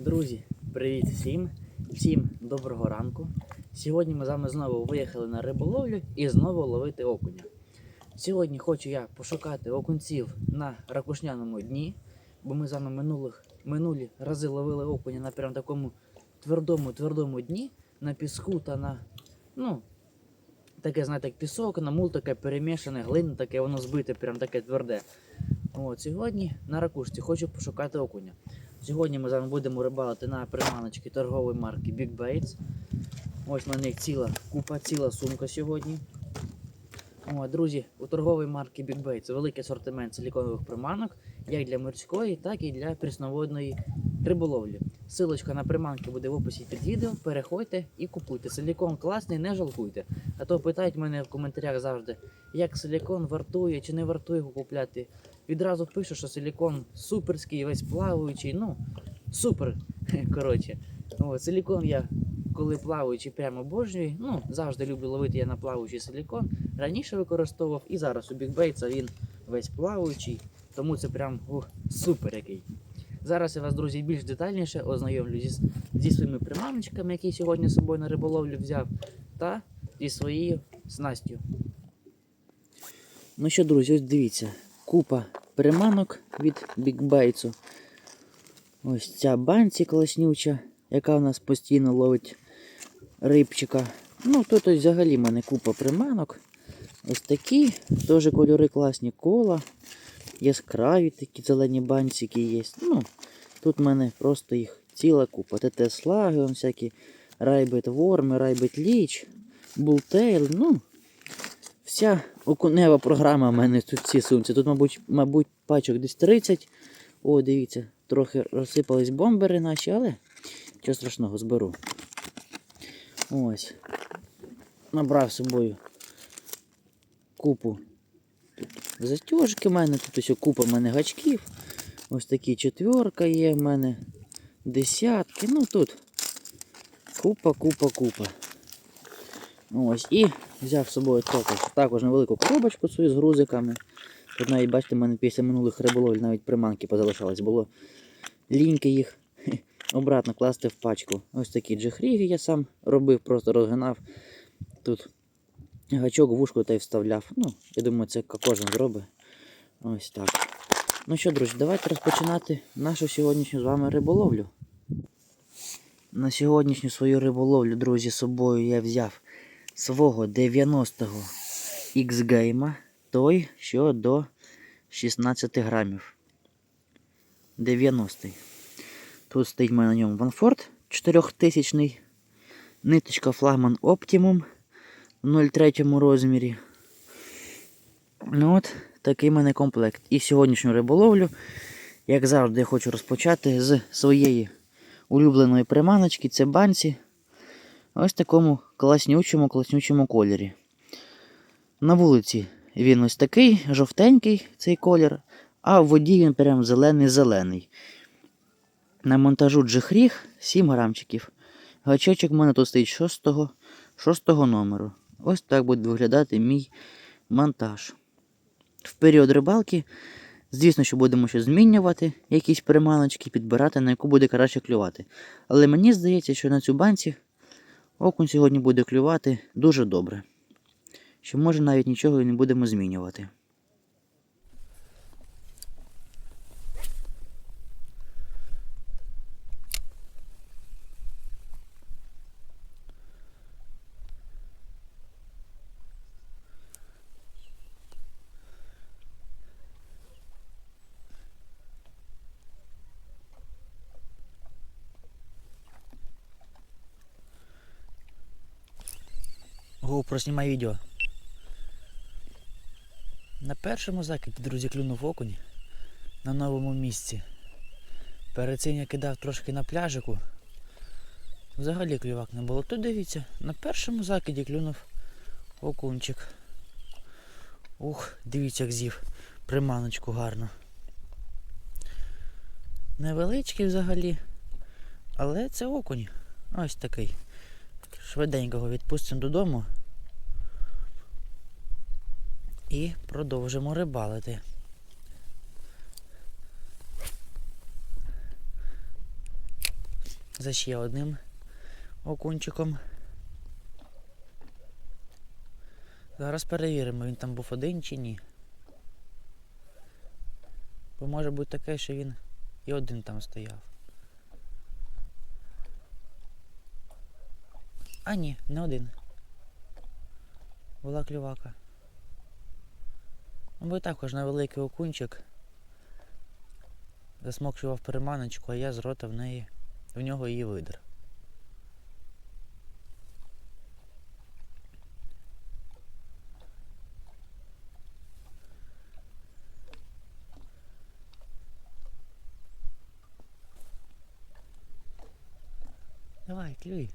Друзі, привіт всім! Всім доброго ранку. Сьогодні ми з вами знову виїхали на риболовлю і знову ловити окуня. Сьогодні хочу я пошукати окунців на ракушняному дні, бо ми з вами минулих, минулі рази ловили окуня на прям такому твердому твердому дні, на піску та на. ну, таке, знаєте, як пісок, на мул таке перемішане, глина, таке воно збите, прям таке тверде. От, сьогодні на ракушці хочу пошукати окуня. Сьогодні ми з вами будемо рибалити на приманочки торгової марки Big Baits. Ось мене їх ціла купа, ціла сумка сьогодні. О, друзі, у торгової марки Big Baits великий асортимент силіконових приманок, як для морської, так і для прісноводної риболовлі. Силочка на приманки буде в описі під відео. Переходьте і купуйте. Силікон класний, не жалкуйте. А то питають мене в коментарях завжди, як силікон вартує чи не вартує його купляти. Відразу пишу, що силікон суперський, весь плаваючий. Ну, супер. Коротше. Силікон я коли плаваючий прямо обожнюю. Ну, завжди люблю ловити я на плаваючий силікон. Раніше використовував і зараз у бікбейтса він весь плаваючий, тому це прям ух, супер який. Зараз я вас, друзі, більш детальніше ознайомлю зі, зі своїми приманочками, які сьогодні з собою на риболовлю взяв, та зі своєю снастю. Ну що, друзі, ось дивіться, купа приманок від бікбейтсу. Ось ця банці класнюча, яка у нас постійно ловить рибчика. Ну, тут взагалі в мене купа приманок. Ось такі, теж кольори класні кола. Яскраві такі зелені банцики є. Ну, тут в мене просто їх ціла купа. ТТ слаги, всякі райбет ворми, райбет ліч, бултейл. Ну, вся окунева програма в мене тут в сумці. Тут, мабуть, мабуть, пачок десь 30. О, дивіться, трохи розсипались бомбери наші, але нічого страшного зберу. Ось. Набрав з собою купу тут застіжки в мене, тут ось купа в мене гачків. Ось такі четверка є в мене. Десятки. Ну тут купа, купа, купа. Ось. І взяв з собою також, також невелику коробочку свою з грузиками. Тут навіть, бачите, в мене після минулих риболовль навіть приманки позалишались. Було ліньки їх обратно класти в пачку. Ось такі джехріги я сам робив, просто розгинав. Тут гачок вушку та й вставляв. Ну, я думаю, це кожен зробить. Ось так. Ну що, друзі, давайте розпочинати нашу сьогоднішню з вами риболовлю. На сьогоднішню свою риболовлю, друзі, з собою я взяв свого 90-го X-гейма, той, що до 16 грамів. 90-й. Тут стоїть на ньому Ванфорд 4000 ниточка флагман Optimum в 0,3 розмірі. Ну от, такий в мене комплект. І сьогоднішню риболовлю, як завжди, я хочу розпочати з своєї улюбленої приманочки, це банці. Ось такому класнючому, класнючому кольорі. На вулиці він ось такий, жовтенький цей колір, а в воді він прям зелений-зелений. На монтажу джихріг 7 грамчиків. Гачочок в мене тут стоїть 6 6 номеру. Ось так буде виглядати мій монтаж. В період рибалки, звісно, що будемо ще змінювати якісь приманочки, підбирати, на яку буде краще клювати. Але мені здається, що на цю банці окунь сьогодні буде клювати дуже добре. Що може навіть нічого і не будемо змінювати. Знімай відео. На першому закиді, друзі, клюнув окунь на новому місці. Перед цим я кидав трошки на пляжику. Взагалі клювак не було. Тут дивіться, на першому закиді клюнув окунчик. Ух, дивіться, як з'їв приманочку гарно. Невеличкий взагалі, але це окунь. Ось такий. Швиденько його відпустимо додому. І продовжимо рибалити. за ще одним окунчиком. Зараз перевіримо, він там був один чи ні. Бо може бути таке, що він і один там стояв. А ні, не один. Була клювака. Бо також на великий окунчик. Засмокчував переманочку, а я з рота в неї в нього її видер. Давай, клюй.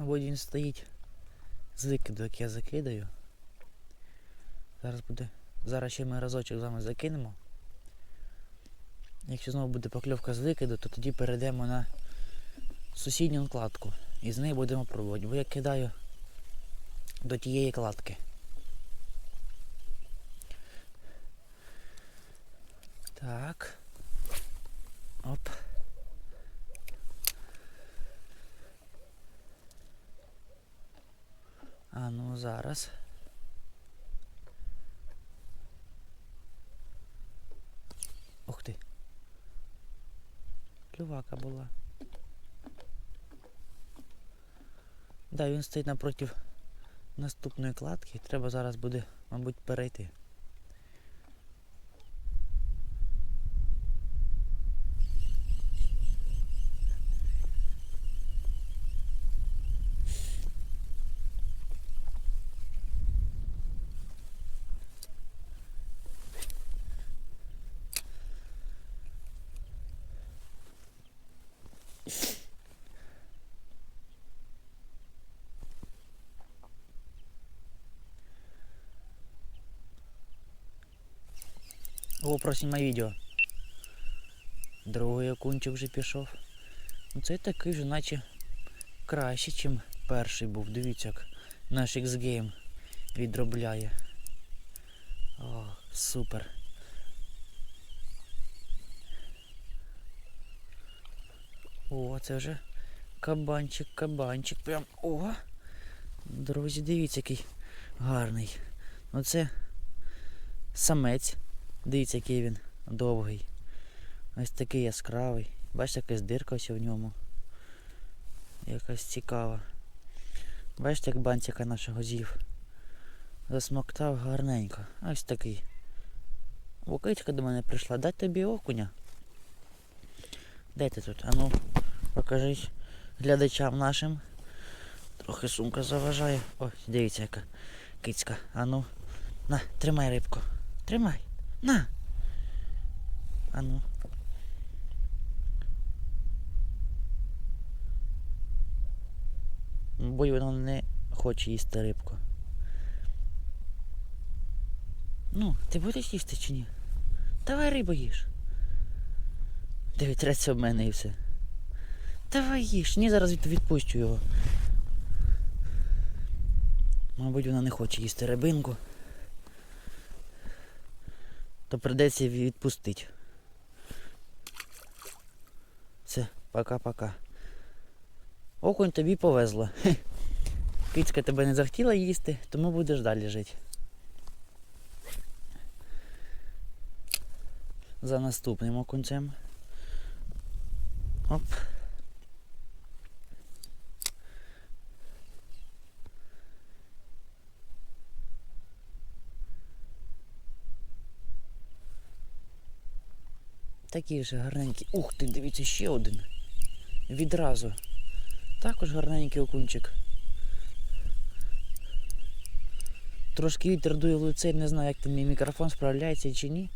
Мабуть, він стоїть з викиду, як я закидаю. Зараз буде. Зараз ще ми разочок з вами закинемо. Якщо знову буде покльовка з викиду, то тоді перейдемо на сусідню кладку. І з неї будемо пробувати. Бо я кидаю до тієї кладки. Так. Оп. А ну зараз. Ух ти. Клювака була. Да, він стоїть напротив наступної кладки. Треба зараз буде, мабуть, перейти. О, просимо відео. Другий окунчик вже пішов. Ну цей такий же, наче краще, ніж перший був. Дивіться, як наш X-Game відробляє. О, супер. О, це вже кабанчик, кабанчик. Прям. О! Друзі, дивіться, який гарний. Оце самець. Дивіться, який він довгий. Ось такий яскравий. Бачите, якась дирка в ньому. Якась цікава. Бачите, як бантика нашого з'їв. Засмоктав гарненько. Ось такий. Вукичка до мене прийшла. Дать тобі окуня. Де ти тут? Ану, покажись глядачам нашим. Трохи сумка заважає. Ось, дивіться, яка кицька. Ану. На, тримай рибку. Тримай. На. А ну. Бо воно не хоче їсти рибку. Ну, ти будеш їсти чи ні? Давай рибу їж. Диви, треться в мене і все. Давай їж, ні, зараз відпущу його. Мабуть, вона не хоче їсти рибинку то придеться відпустити. Все, пока-пока. Окунь тобі повезло. Кицька тебе не захотіла їсти, тому будеш далі жити. За наступним окунцем. Оп. Такі ж гарненькі. Ух ти, дивіться, ще один. Відразу. Також гарненький окунчик. Трошки вітер дує в лице, не знаю, як там мій мікрофон справляється чи ні.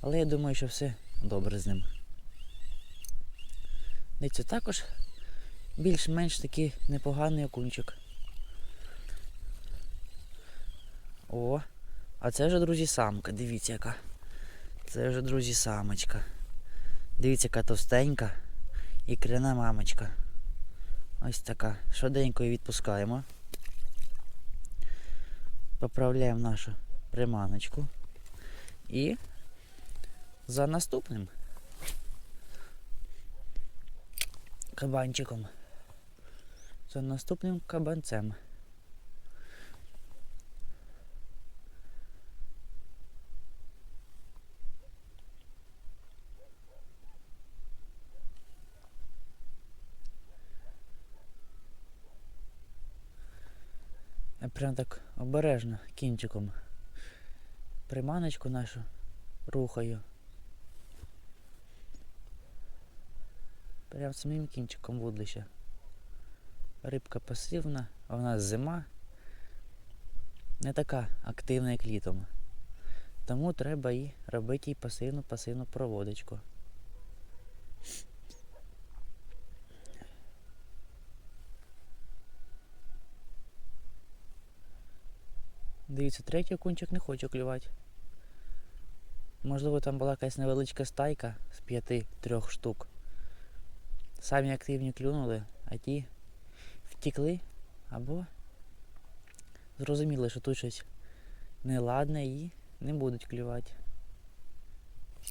Але я думаю, що все добре з ним. Дивіться, також більш-менш такий непоганий окунчик. О, а це вже, друзі, самка, дивіться яка. Це вже, друзі, самочка. Дивіться, яка товстенька і кряна мамочка. Ось така. Швиденько її відпускаємо. Поправляємо нашу приманочку. І за наступним кабанчиком. За наступним кабанцем. Прям так обережно кінчиком приманочку нашу рухаю. Прям самим кінчиком вудлища. Рибка пасивна, а в нас зима не така активна, як літом. Тому треба і робити їй пасивну пасивну проводочку. Дивіться, третій окунчик не хоче клювати. Можливо, там була якась невеличка стайка з п'яти трьох штук. Самі активні клюнули, а ті втікли або зрозуміли, що тут щось неладне і не будуть клювати.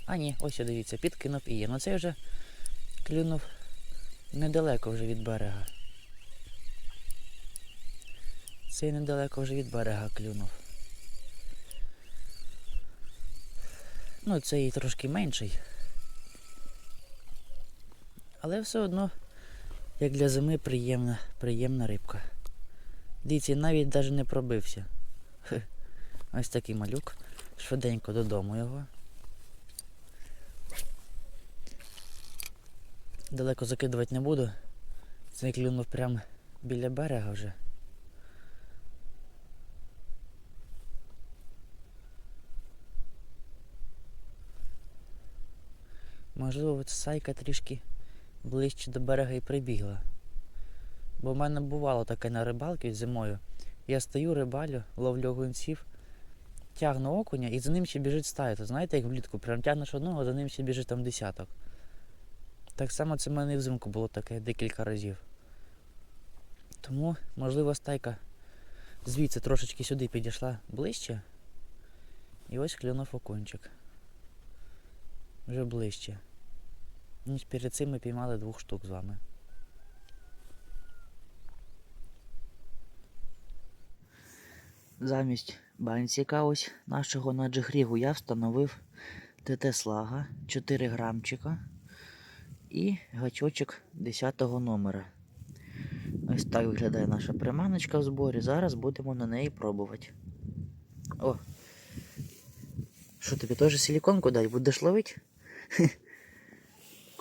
А ні, ось що дивіться, підкинув і є. Ну цей вже клюнув недалеко вже від берега. Цей недалеко вже від берега клюнув. Ну, цей трошки менший. Але все одно, як для зими, приємна, приємна рибка. Дивіться, навіть навіть не пробився. Ось такий малюк. Швиденько додому його. Далеко закидувати не буду. Цей клюнув прямо біля берега вже. Можливо, ця сайка трішки ближче до берега і прибігла. Бо в мене бувало таке на рибалці зимою. Я стою, рибалю, ловлю гунців, тягну окуня і за ним ще біжить стая. То знаєте, як влітку, прям тягнеш одного, за ним ще біжить там десяток. Так само це в мене і взимку було таке декілька разів. Тому, можливо, стайка звідси трошечки сюди підійшла ближче. І ось клюнув окунчик. Вже ближче. Ніж перед цим ми піймали двох штук з вами. Замість банціка ось нашого на джигрігу я встановив ТТ слага 4 грамчика і гачочок 10 номера. Ось так виглядає наша приманочка в зборі. Зараз будемо на неї пробувати. О! Що тобі теж силіконку дать? Будеш ловити?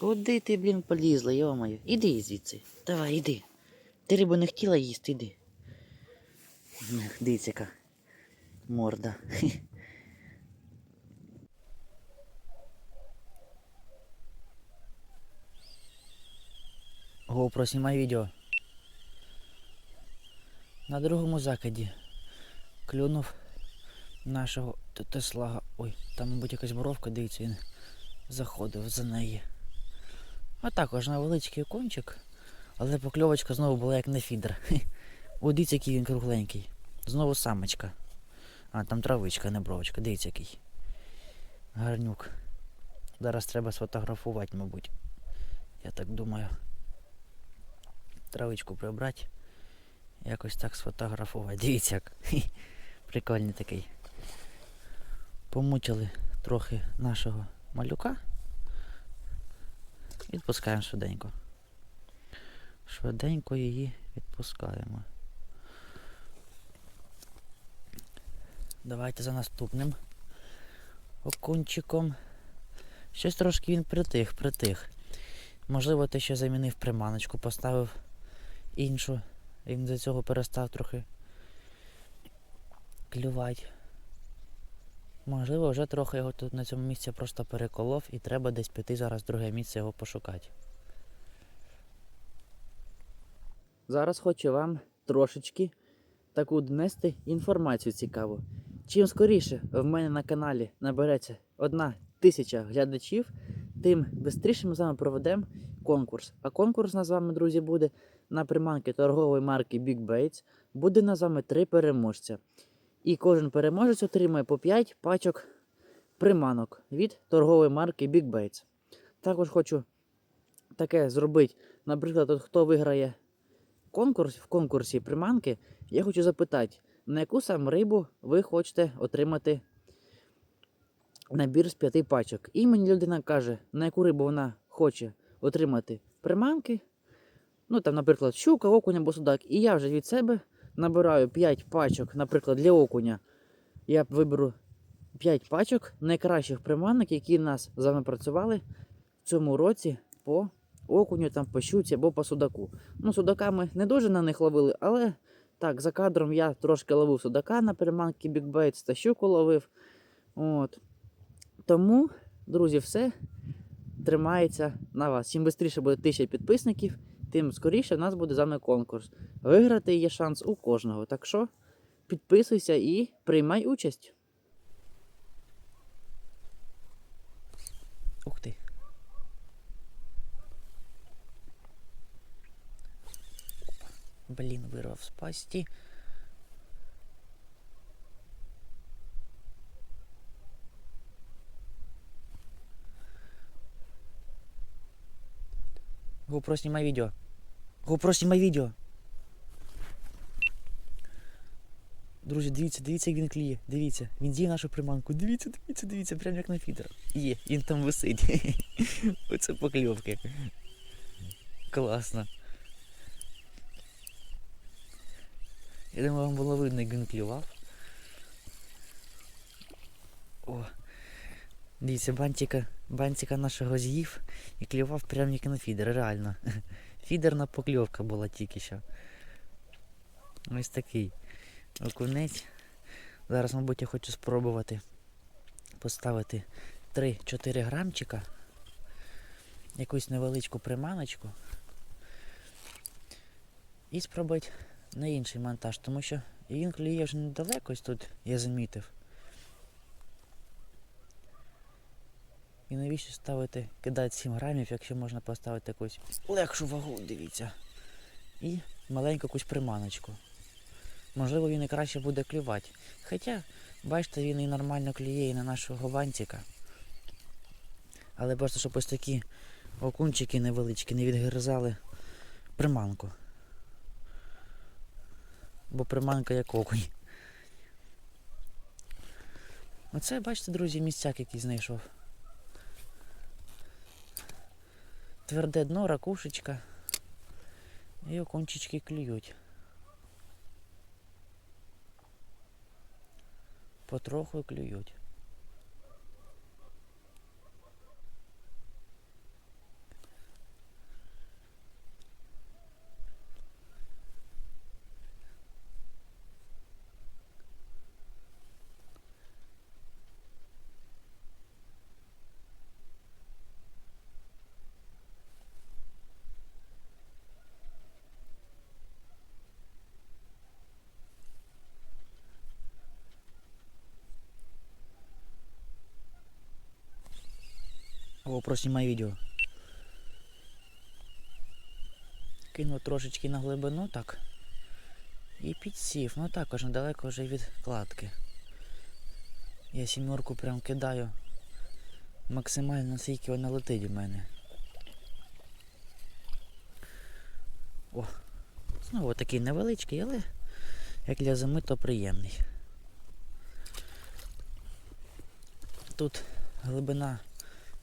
Куди ти, блін, полізла, йомаю? Іди звідси. Давай, іди. Ти рибу не хотіла їсти, іди. Дивіться, яка морда. GoPro, знімай відео. На другому закиді клюнув нашого теслага. Ой, там, мабуть, якась боровка, дивіться, він заходив за неї. А також невеличкий кончик, але покльовочка знову була як на фідер. О, дивіться, який він кругленький. Знову самочка. А, там травичка, не бровочка. Дивіться який. Гарнюк. Зараз треба сфотографувати, мабуть. Я так думаю. Травичку прибрати. Якось так сфотографувати. Дивіться як. Прикольний такий. Помучили трохи нашого малюка. Відпускаємо швиденько. Швиденько її відпускаємо. Давайте за наступним окунчиком. Щось трошки він притих, притих. Можливо, те, що замінив приманочку, поставив іншу. Він за цього перестав трохи клювати. Можливо, вже трохи його тут на цьому місці просто переколов і треба десь піти зараз друге місце його пошукати. Зараз хочу вам трошечки таку донести інформацію цікаву. Чим скоріше в мене на каналі набереться одна тисяча глядачів, тим швидше ми з вами проведемо конкурс. А конкурс нас з вами, друзі, буде на приманки торгової марки Big Baits. Буде на з вами три переможця. І кожен переможець отримає по 5 пачок приманок від торгової марки Big Baits. Також хочу таке зробити. Наприклад, от хто виграє конкурс в конкурсі приманки, я хочу запитати, на яку саме рибу ви хочете отримати набір з п'яти пачок. І мені людина каже, на яку рибу вона хоче отримати приманки. Ну, там, наприклад, щука, окунь або судак. І я вже від себе набираю 5 пачок, наприклад, для окуня. Я виберу 5 пачок найкращих приманок, які нас з вами працювали в цьому році по окуню, там, по щуці або по судаку. Ну, судака ми не дуже на них ловили, але так, за кадром я трошки ловив судака на приманки Baits та щуку ловив. От. Тому, друзі, все тримається на вас. Чим швидше буде 1000 підписників, тим скоріше в нас буде з вами конкурс. Виграти є шанс у кожного. Так що підписуйся і приймай участь. Ух ти. Блін, вирвав з пасті. GoPro, снимай видео. GoPro, снимай відео. Друзі, дивіться, дивіться, як він кліє. Дивіться, він з'їв нашу приманку. Дивіться, дивіться, дивіться, прям як на фідер. Є, він там висить. Оце покльовки. Класно. Я думаю, вам було видно, як він клював. О. Дивіться, бантика, бантика нашого з'їв і клював прямо як на фідер, реально. Фідерна покльовка була тільки що. Ось такий окунець. Зараз, мабуть, я хочу спробувати поставити 3-4 грамчика. Якусь невеличку приманочку. І спробувати на інший монтаж, тому що він клює вже недалеко ось тут, я замітив. І навіщо ставити, кидати 7 грамів, якщо можна поставити якусь легшу вагу, дивіться. І маленьку якусь приманочку. Можливо, він і краще буде клювати. Хоча, бачите, він і нормально клює і на нашого бантика. Але просто, щоб ось такі окунчики невеличкі не відгризали приманку. Бо приманка як окунь. Оце, бачите, друзі, місцяк який знайшов. Тверде дно, ракушечка. І окончички клюють. Потроху клюють. О, проснімай відео. Кинув трошечки на глибину, так. І підсів. Ну також недалеко вже від кладки. Я сімерку прям кидаю максимально наскільки вона летить у мене. О, знову такий невеличкий, але як для зими, то приємний. Тут глибина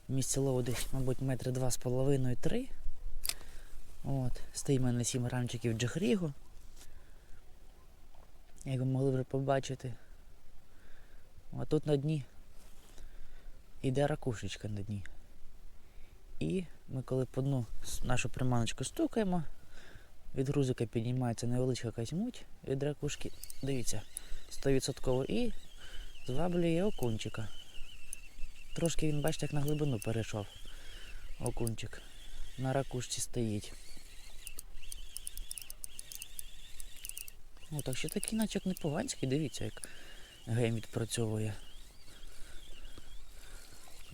Місце лову десь, мабуть, метри два з половиною три. От, стоїть в 7 грамчиків джихрігу. Як ви могли вже побачити. А тут на дні йде ракушечка на дні. І ми коли по дну нашу приманочку стукаємо, від грузика піднімається невеличка якась муть від ракушки, дивіться, 100% і зваблює окунчика. Трошки він, бачите, як на глибину перейшов. Окунчик. На ракушці стоїть. О, так що такий начок непоганський, дивіться, як гейм відпрацьовує.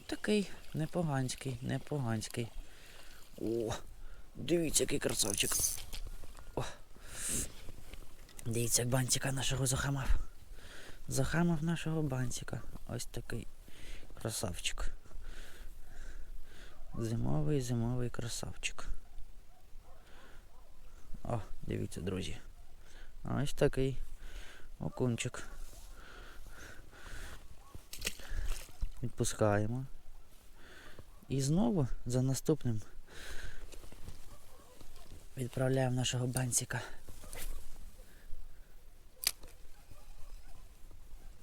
Такий непоганський, непоганський. О, дивіться, який красавчик. О. Дивіться, як бантика нашого захамав. Захамав нашого бантика. Ось такий Красавчик. Зимовий зимовий красавчик. О, дивіться, друзі. Ось такий окунчик. Відпускаємо. І знову за наступним відправляємо нашого банцика.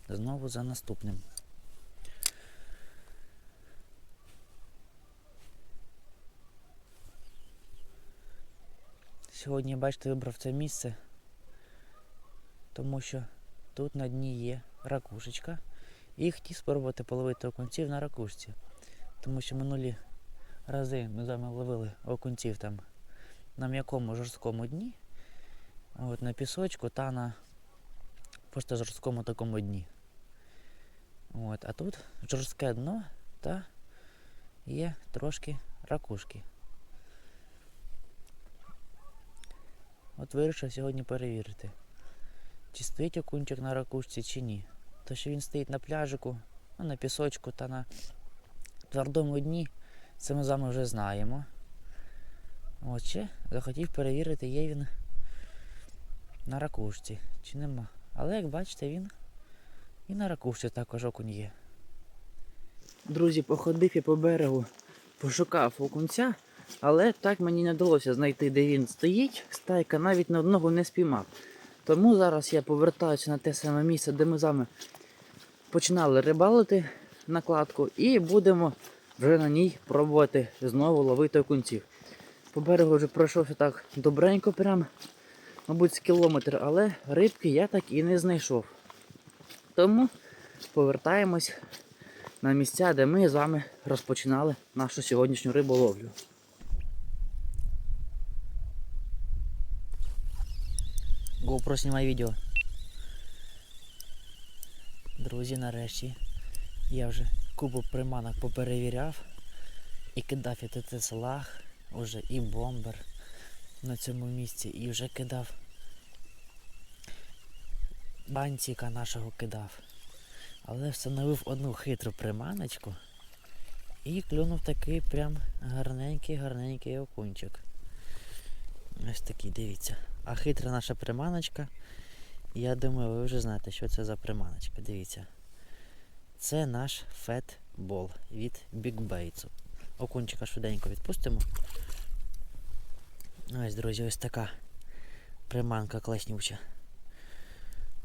Знову за наступним. Сьогодні, бачите, вибрав це місце, тому що тут на дні є ракушечка. І хотів спробувати половити окунців на ракушці. Тому що минулі рази ми з вами ловили окунців там на м'якому жорсткому дні, от на пісочку та на просто жорсткому такому дні. От, а тут жорстке дно та є трошки ракушки. От вирішив сьогодні перевірити, чи стоїть окунчик на ракушці, чи ні. То що він стоїть на пляжику, ну, на пісочку та на твердому дні, це ми з вами вже знаємо. От ще захотів перевірити, є він на ракушці, чи нема. Але як бачите, він і на ракушці також окунь є. Друзі, походив я по берегу, пошукав окунця, але так мені не вдалося знайти, де він стоїть. Стайка навіть на одного не спіймав. Тому зараз я повертаюся на те саме місце, де ми з вами починали рибалити накладку, і будемо вже на ній пробувати знову ловити окунців. По берегу вже пройшовся так добренько, прям, мабуть, з кілометр, але рибки я так і не знайшов. Тому повертаємось на місця, де ми з вами розпочинали нашу сьогоднішню риболовлю. GoPro знімай відео. Друзі, нарешті я вже купу приманок поперевіряв і кидав і ТТ лаг, уже і бомбер на цьому місці, і вже кидав банціка нашого кидав. Але встановив одну хитру приманочку і клюнув такий прям гарненький-гарненький окунчик. Ось такий, дивіться. А хитра наша приманочка. Я думаю, ви вже знаєте, що це за приманочка. Дивіться. Це наш фетбол від бікбейтсу. Окунчика швиденько відпустимо. Ось, друзі, ось така приманка класнюча.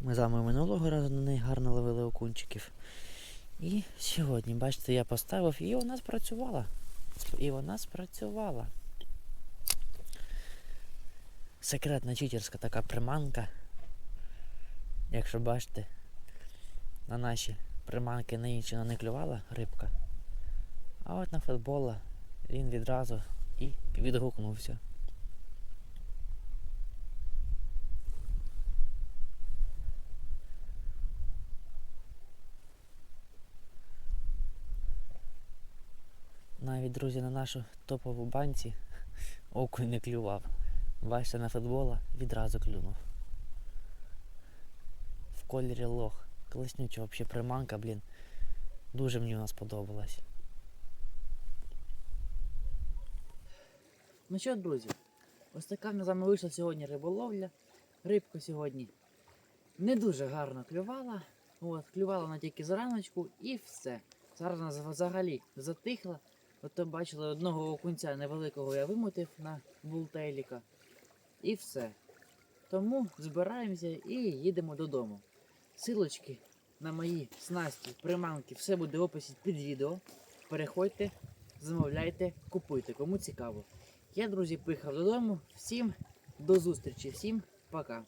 Ми з вами минулого разу на неї гарно ловили окунчиків. І сьогодні, бачите, я поставив і вона спрацювала. І вона спрацювала. Секретна читерська така приманка. Якщо бачите, на наші приманки на інші не клювала рибка. А от на футбола він відразу і відгукнувся. Навіть, друзі, на нашу топову банці окунь не клював. Бачите, на футбола відразу клюнув. В кольорі лох. Класнюча взагалі приманка, блін. Дуже мені вона сподобалась. Ну що, друзі, ось така в нас з вийшла сьогодні риболовля. Рибка сьогодні не дуже гарно клювала. От, клювала вона тільки зраночку і все. Зараз вона взагалі затихла. От то бачили одного окунця невеликого я вимотив на бултейліка. І все. Тому збираємося і їдемо додому. Силочки на мої снасті, приманки, все буде в описі під відео. Переходьте, замовляйте, купуйте, кому цікаво. Я, друзі, поїхав додому. Всім до зустрічі, всім пока.